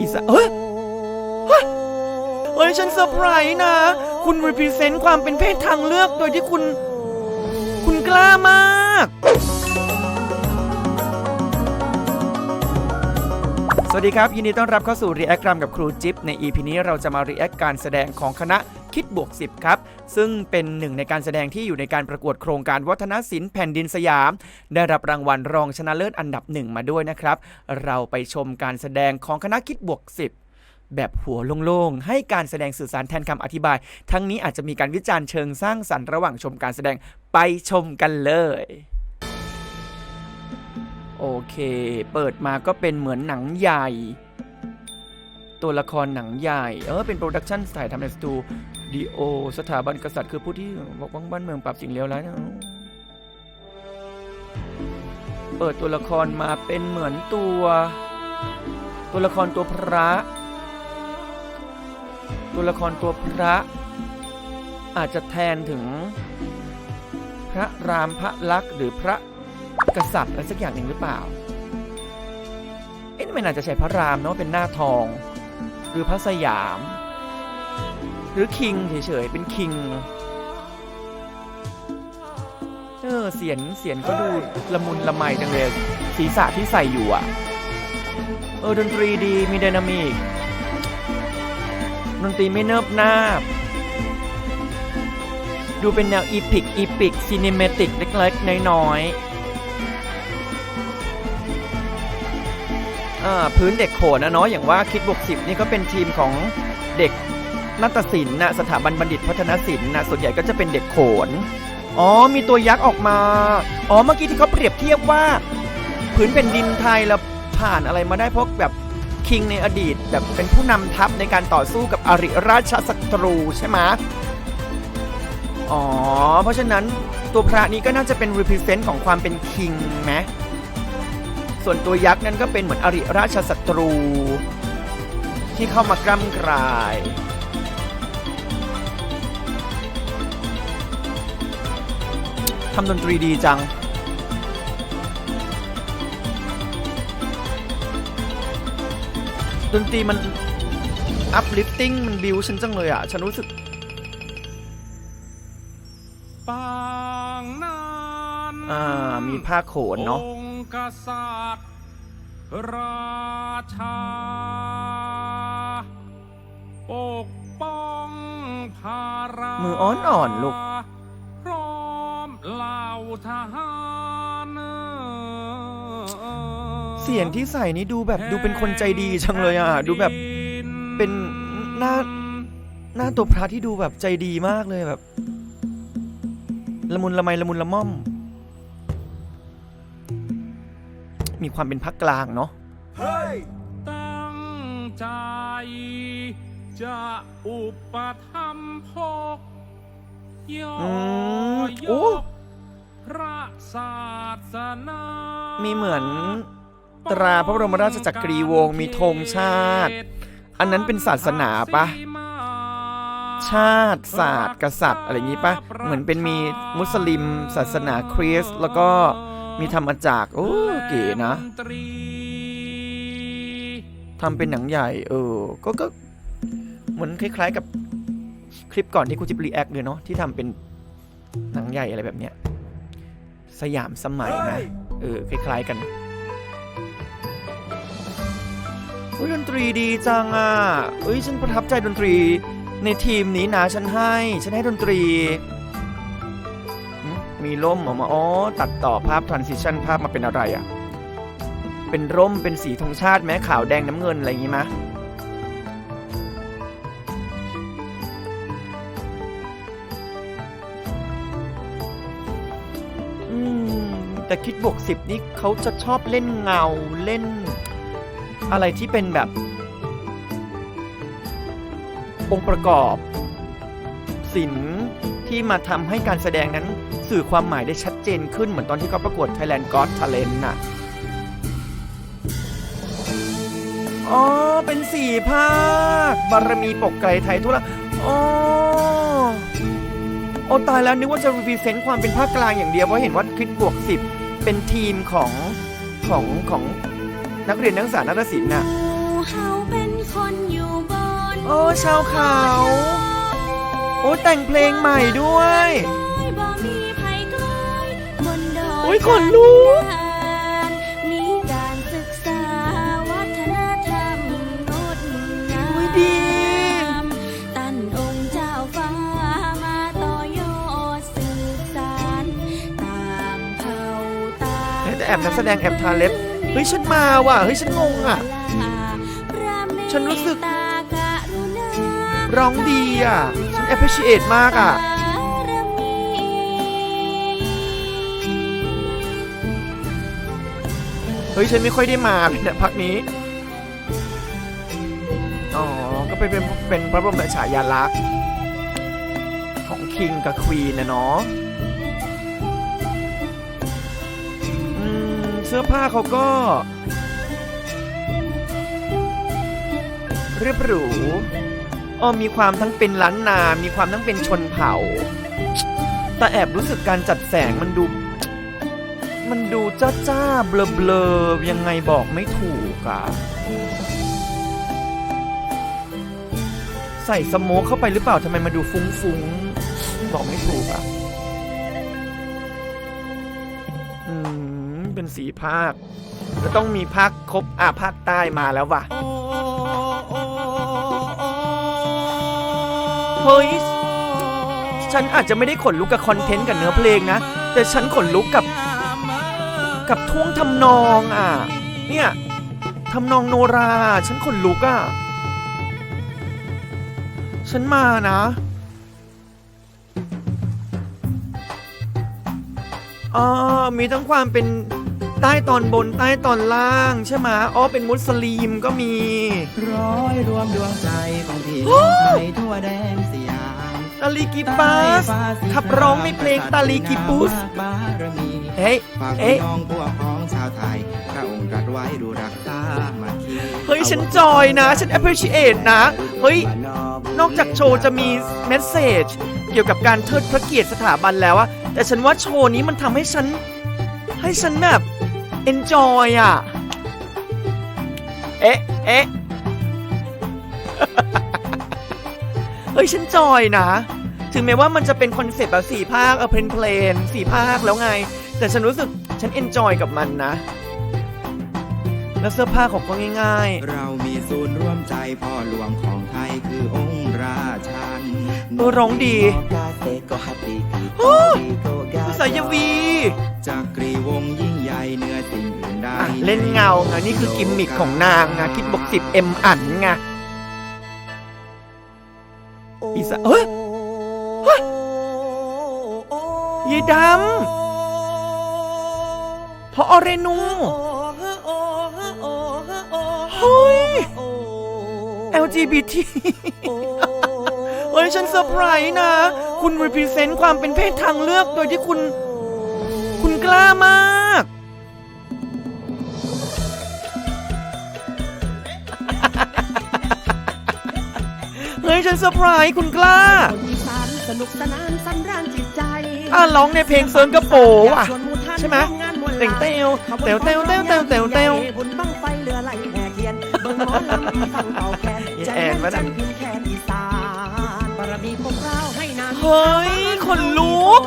อีสานเฮ้ยเฮ้ยเฮ้ยฉันเซอร์ไพรส์นะ คุณ represent ความเป็นเพศทางเลือกโดยที่คุณ คุณกล้ามาก สวัสดีครับ ยินดีต้อนรับเข้าสู่ React กรรมกับครูจิ๊บใน EP นี้เราจะมา React การแสดงของคณะ คิดบวก 10 ครับ ซึ่งเป็นหนึ่งในการแสดงที่อยู่ในการประกวดโครงการวัฒนศิลป์แผ่นดินสยาม ได้รับรางวัลรองชนะเลิศอันดับหนึ่งมาด้วยนะครับ เราไปชมการแสดงของคณะคิดบวก 10แบบหัวโล่งๆ ให้การแสดงสื่อสารแทนคำอธิบาย ทั้งนี้อาจจะมีการวิจารณ์เชิงสร้างสรรค์ระหว่างชมการแสดงไปชมกันเลย โอเค เปิดมาก็เป็นเหมือนหนังใหญ่ ตัวละครหนังใหญ่ เออ เป็นโปรดักชั่นถ่ายทำในสตู ดิโอ สถาบันกษัตริย์คือผู้ที่บอกว่างบ้านเมืองปราบสิ่งเลวร้ายนะเปิดตัวละครมาเป็นเหมือนตัว ตัวละครตัวพระ ตัวละครตัวพระ อาจจะแทนถึง พระรามพระลักษณ์หรือพระกษัตริย์อะไรสักอย่างหนึ่งหรือเปล่า เอ๊ะไม่น่าจะใช่พระรามเนาะเป็นหน้าทอง หรือพระสยาม หรือคิงเฉยๆ เป็นคิง เออ เสียงเสียงก็ดูละมุนละไมจังเลย ศีรษะที่ใส่อยู่อะ เออ ดนตรีดี มีไดนามิก ดนตรีไม่เนิบนาบ ดูเป็นแนวอีพิก อีพิก ซีนิเมติกเล็กๆ น้อยๆอ่าพื้นเด็กโขนนะเนาะอย่างว่าคิดบวกสิบนี่ก็เป็นทีมของเด็ก นาฏศิลป์นะสถาบันบัณฑิตพัฒนศิลป์นะส่วนใหญ่ก็จะเป็นเด็กโขน อ๋อ มีตัวยักษ์ออกมา อ๋อ เมื่อกี้ที่เขาเปรียบเทียบว่า พื้นเป็นดินไทยแล้วผ่านอะไรมาได้เพราะแบบคิงในอดีตแบบเป็นผู้นำทัพในการต่อสู้กับอริราชศัตรูใช่ไหมอ๋อ เพราะฉะนั้นตัวพระนี้ก็น่าจะเป็น represent ของความเป็นคิงไหมส่วนตัวยักษ์นั้นก็เป็นเหมือนอริราชศัตรู ที่เข้ามากล้ำกลาย ทำดนตรีดีจัง ดนตรีมัน uplifting มันบิวฉันจังเลยอะ ฉันรู้สึกปางนั้นอ่า มีผ้าโขนเนาะองค์กษัตริย์ราชา ปกป้องภารามืออ่อนๆลูกพร้อมเหล่า ทหารเสียงที่ใส่นี่ดูแบบดูเป็นคนใจดีจังเลยอะ ดูแบบเป็นหน้าหน้าตัวพระที่ดูแบบใจดีมากเลยแบบ ละมุนละไมละมุนละม่อม มีความเป็นพักกลางเนาะตั้งใจ จะอุปถัมภกยออืมยโอ้กพระศาสนา มีเหมือนตราพระบรมราชจักรีวงศ์มีธงชาติ อันนั้นเป็นศาสนาปะชาติศาสตร์กษัตริย์อะไรอย่างนี้ปะเหมือนเป็นมีมุสลิม ศาสนาคริสต์แล้วก็มีธรรมจักรโอ้เก๋นะทำเป็นหนังใหญ่ เออ ก็ก็เหมือนคล้ายๆกับคลิปก่อนที่กูจิบรีแอคเลยเนาะที่ทำเป็นหนังใหญ่อะไรแบบเนี้ย สยามสมัยนะ เออ คล้ายๆกันอุ้ยดนตรีดีจังอะเอ้ยฉันประทับใจดนตรีในทีมนี้นะฉันให้ ฉันให้ดนตรีหึมีร่มออกมาอ๋อตัดต่อภาพ transition ภาพมาเป็นอะไรอะ เป็นร่มเป็นสีธงชาติไหมขาวแดงน้ำเงินอะไรอย่างงี้มะ แต่คิดบวกสิบนี่เขาจะชอบเล่นเงาเล่น อะไรที่เป็นแบบ องค์ประกอบศิลป์ที่มาทำให้การแสดงนั้นสื่อความหมายได้ชัดเจนขึ้นเหมือนตอนที่เขาประกวด Thailand Got Talent น่ะ อ๋อ เป็นสี่ภาค บารมีปกไกลไทยทุละอ๋อโอ้ตายแล้วนึกว่าจะรีเซนต์ความเป็นภาคกลางอย่างเดียว เพราะเห็นว่าคลิปบวกสิบ เป็นทีมของของของนักเรียนนักศึกษานักศิลป์น่ะโอ้ชาวเขา โอ้แต่งเพลงใหม่ด้วยยโอ้ยขนลุก แต่แอบนักแสดงแอบทาเล็บ เฮ้ยฉันมาว่ะ เฮ้ยฉันงงอะ ฉันรู้สึก ร้องดีอะ ฉัน appreciate มากอะ เฮ้ยฉันไม่ค่อยได้มาเลยเนี่ยพักนี้ อ๋อ ก็เป็นเป็นเป็นพระบรมฉายาลักษณ์ของคิงกับควีนนะเนาะ เสื้อผ้าเขาก็ เรียบหรูอ๋อมีความทั้งเป็นล้านนา มีความทั้งเป็นชนเผ่า แต่แอบรู้สึกการจัดแสงมันดู มันดูจ้าจ้าเบลอเบลอยังไงบอกไม่ถูกอะใส่สโมกเข้าไปหรือเปล่าทำไมมาดูฟุ้งฟุ้งๆบอกไม่ถูกอะ เป็นสีภาคจะต้องมีภาคครบอะภาคใต้มาแล้วว่ะเฮ้ยฉันอาจจะไม่ได้ขนลุกกับคอนเทนต์กับเนื้อเพลงนะ แต่ฉันขนลุกกับ กับท่วงทำนองอะ เนี่ยทำนองโนรา ฉันขนลุกอะ ฉันมานะอ๋อมีทั้งความเป็น ใต้ตอนบนใต้ตอนล่าง ใช่ไหมอ๋อเป็นมุสลิมก็มี ร้อยรวมดวงใจของพี่น้องไทยทั่วแดนสยามตาลีกิปัสขับร้องในเพลงตาลีกิปุสบารมีเฮ้ยฝากเอ๊ะพี่น้องพวกพ้องชาวไทยพระองค์ตรัสไว้ดูรักษามาคีเฮ้ย ฉันจอยนะ ฉัน appreciate นะ เฮ้ย นอกจากโชว์จะมี message เกี่ยวกับการเทิดพระเกียรติสถาบันแล้วอะแต่ฉันว่าโชว์นี้มันทำให้ฉัน ให้ฉันแบบ enjoy อะเอ๊ะ เอ๊ะเฮ้ยฉันจอยนะ ถึงแม้ว่ามันจะเป็นคอนเซปต์แบบสี่ภาคเออเพลนเพลนสี่ภาคแล้วไง แต่ฉันรู้สึกฉัน enjoy กับมันนะ แล้วเสื้อผ้าของก็ง่ายๆเรามีศูนย์ร่วมใจพ่อหลวงของไทยคือองค์ ราชันเออร้องดีโอ้ภาษายวีจากกรีวงศ์ยิ่งใหญ่เหนือสิ่งอื่นใดอะเล่นเงาไงนี่คือกิมมิคของนางไงคิดบวกสิบเอ็มอันไงอีสะเฮ้ยเฮ้ยยีดำพออเรนูเฮ้ย LGBT เฮ้ยฉันเซอร์ไพรส์นะ คุณ represent ความเป็นเพศทางเลือกโดยที่คุณ คุณกล้ามาก เฮ้ยฉันเซอร์ไพรส์คุณกล้า สนุกสนานสำราญจิตใจอะร้องในเพลงเซิร์นกระโปรงว่ะ ใช่ไหมเต่งเต้วเต้วเต้วเต้วเตวเตวเตวบุญบังไฟเรือไหลแห่เทียนเบิ่งหมอลำฟังเป่าแคนใจแอนจัน่ะนพิมแคนอีสาน บารมีปกเกล้าให้นานเฮ้ยขนลุก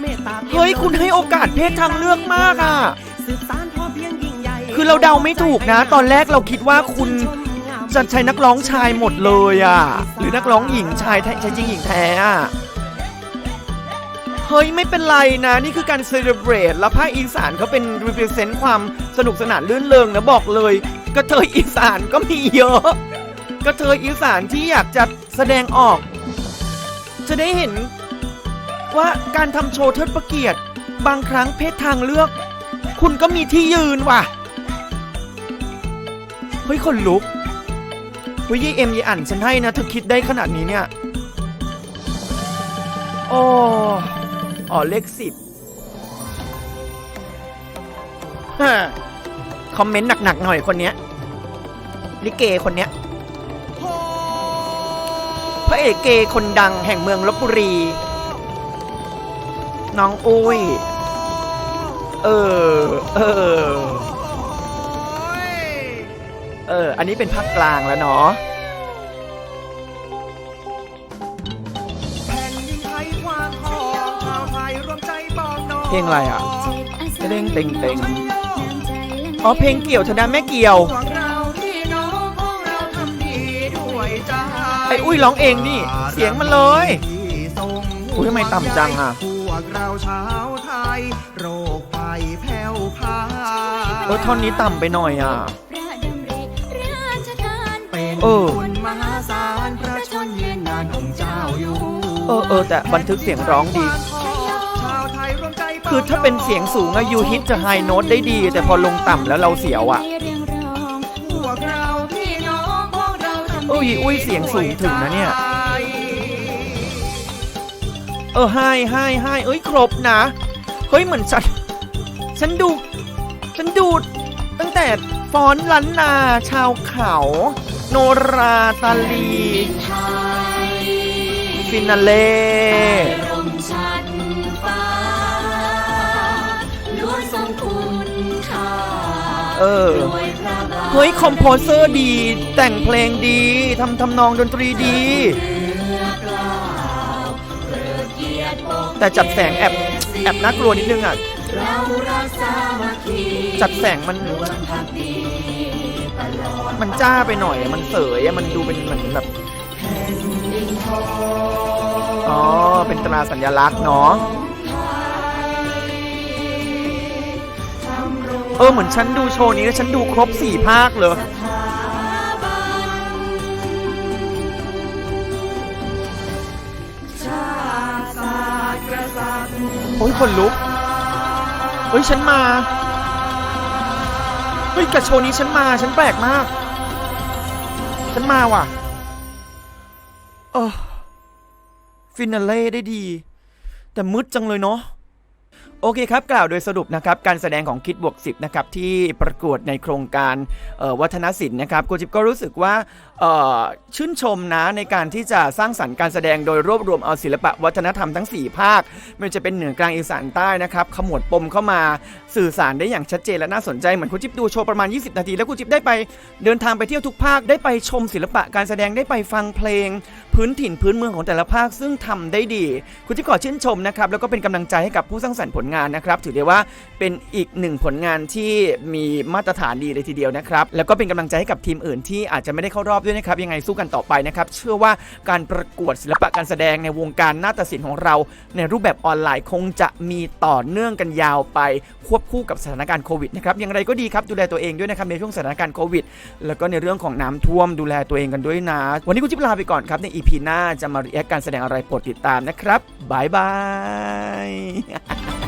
เมตตาเฮ้ยคุณให้โอกาสเพศทางเลือกมากอะสืบสานพอเพียงยิ่งใหญ่คือเราเดาไม่ถูกนะ ตอนแรกเราคิดว่าคุณจะใช้นักร้องชายหมดเลยอะ หรือนักร้องหญิงชายแท้ชายจริงหญิงแท้อะเฮ้ย ไม่เป็นไรนะ นี่คือการเซเลบรตแล้วภาคอีสานเขาเป็น represent ความสนุกสนานลื่นเริงนะบอกเลยกระเทยอีสานก็มีเยอะกระเทยอีสานที่อยากจะแสดงออก จะได้เห็น ว่าการทำโชว์เทิดพระเกียรติ บางครั้งเพศทางเลือก คุณก็มีที่ยืนว่ะ เฮ้ยคนลุกเฮ้ยยี่เอ็มยี่อ่านฉันให้นะเธอคิดได้ขนาดนี้เนี่ยโอ้อ๋อเลขสิบฮะคอมเมนต์หนักๆหน่อยคนเนี้ยลิเกคนเนี้ย พระเอกเกย์คนดังแห่งเมืองลบบุรี น้องอุ้ย เออ เออ เออ อันนี้เป็นภาคกลางแล้วเนาะเพลงอะไรอะเต็งเต็งเต็งอ๋อ เพลงเกี่ยวธนาแม่เกี่ยว ไอ้อุ้ยร้องเองนี่ เสียงมันเลยอุ๊ยทำไมต่ำจังอะพวกเราชาวไทยโรคไปแผ่วพรายเออท่อนนี้ต่ำไปหน่อยอะพระดำริราชการเป็นเออคุณมหาศาลพระชนยืนนานองค์เจ้าอยู่เออเออแต่บันทึกเสียงร้องดีชาวไทยร่วมใจคือถ้าเป็นเสียงสูงอะยูฮิตจะไฮโน้ตได้ดี แต่พอลงต่ำแล้วเราเสียวอะ อุ้ยอุ้ยเสียงสูงถึงนะเนี่ย เออไฮไฮไฮเอ้ยครบนะ เฮ้ยเหมือนฉัน ฉันดู ฉันดูตั้งแต่ฟ้อนล้านนาชาวเขา โนราตาลีไทยฟินาเล่ลมชัดฟ้าล้วนทรงคุณค่าเออ เฮ้ยคอมโพเซอร์ดี แต่งเพลงดีทำทำนองดนตรีดี แต่จัดแสงแอบแอบน่ากลัวนิดนึงอะจัดแสงมัน มันจ้าไปหน่อย มันเสยมันดูเป็นเหมือนแบบอ๋อเป็นตราสัญลักษณ์เนาะ เออเหมือนฉันดูโชว์นี้แล้วฉันดูครบสี่ภาคเลยโอ้ยคนลุกเฮ้ยฉันมาเฮ้ยกับโชว์นี้ฉันมาฉันแปลกมาก ฉันมาว่ะเออฟินาเล่ได้ดี แต่มืดจังเลยเนาะ โอเคครับ กล่าวโดยสรุปนะครับการแสดงของคิดบวก10นะครับที่ประกวดในโครงการวัฒนศิลป์นะครับกูจิบก็รู้สึกว่าชื่นชมนะในการที่จะสร้างสรรค์การแสดงโดยรวบรวมเอาศิลปะวัฒนธรรมทั้ง 4 ภาคไม่ว่าจะเป็นเหนือกลางอีสานใต้นะครับขมวดปมเข้ามาสื่อสารได้อย่างชัดเจนและน่าสนใจเหมือนคุณจิ๊บดูโชว์ประมาณ 20 นาที แล้วคุณจิ๊บได้ไปเดินทางไปเที่ยวทุกภาคได้ไปชมศิลปะการแสดงได้ไปฟังเพลง พื้นถิ่นพื้นเมืองของแต่ละภาคซึ่งทำได้ดี คุณจิ๊บขอชื่นชมนะครับแล้วก็เป็นกำลังใจให้กับผู้สร้างสรรค์ผลงานนะครับ ถือได้ว่าเป็นอีกหนึ่งผลงานที่มีมาตรฐานดีเลยทีเดียวนะครับ แล้วก็เป็นกำลังใจให้กับทีมอื่นที่อาจจะไม่ได้เข้ารอบด้วยนะครับ ยังไงสู้กันต่อไปนะครับ เชื่อว่าการประกวดศิลปะการแสดงในวงการนาฏศิลป์ของเรา ในรูปแบบออนไลน์คงจะมีต่อเนื่องกันยาวไปควบคู่กับสถานการณ์โควิดนะครับอย่างไรก็ดีครับดูแลตัวเองด้วยนะครับในช่วงสถานการณ์โควิด แล้วก็ในเรื่องของน้ำท่วมดูแลตัวเองกันด้วยนะ วันนี้คุณจิ๊บลาไปก่อนครับใน EP หน้าจะมาเรีแอคการแสดงอะไรโปรดติดตามนะครับบายบาย